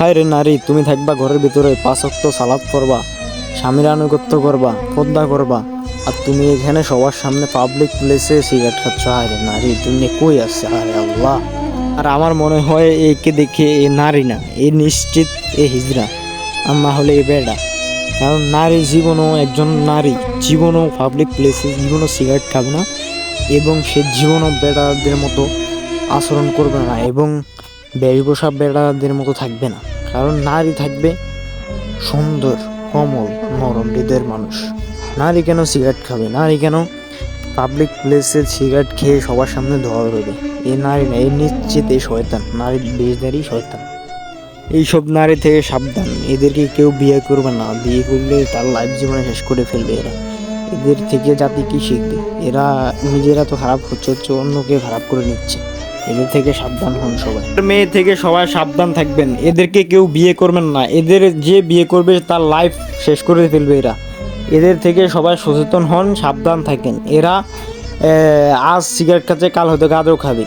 হায় রে নারী, তুমি থাকবা ঘরের ভিতরে পাঁচক্ত সালাদ করবা স্বামীর আনুগত্য করবা, পদ্মা করবা, আর তুমি এখানে সবার সামনে পাবলিক প্লেসে সিগারেট খাচ্ছ। হায় রে নারী, তুমি কই আসছে আরে আল্লাহ। আর আমার মনে হয় একে দেখে এ নারী না, এ নিশ্চিত এ হিজরা। আর না হলে এ বেড়া। কারণ নারী জীবনও একজন নারী, জীবনও পাবলিক প্লেসে জীবনও সিগারেট খাবে না, এবং সে জীবনও বেড়াদের মতো আচরণ করবে না, এবং বেশভূষা বেড়াদের মতো থাকবে না। কারণ নারী থাকবে সুন্দর, কমল, নরম, হৃদয়ের মানুষ। নারী কেন সিগারেট খাবে? নারী কেন পাবলিক প্লেসে সিগারেট খেয়ে সবার সামনে ধোয়া বেরোবে এই নারী না, এই নিশ্চিত এই শয়তান। নারী বেশদারই শয়তান। এইসব নারী থেকে সাবধান। এদেরকে কেউ বিয়ে করবে না। বিয়ে করলে তার লাইফ জীবনে শেষ করে ফেলবে এরা। এদের থেকে জাতি কি শিখবে? এরা নিজেরা তো খারাপ হচ্ছে হচ্ছে অন্যকে খারাপ করে নিচ্ছে। এদের থেকে সাবধান হন সবাই। মেয়ে থেকে সবাই সাবধান থাকবেন। এদেরকে কেউ বিয়ে করবেন না। এদের যে বিয়ে করবে, তার লাইফ শেষ করে ফেলবে এরা। এদের থেকে সবাই সচেতন হন, সাবধান থাকেন। এরা আজ সিগারেট খাচ্ছে, কাল হয়তো গাঁদও খাবে।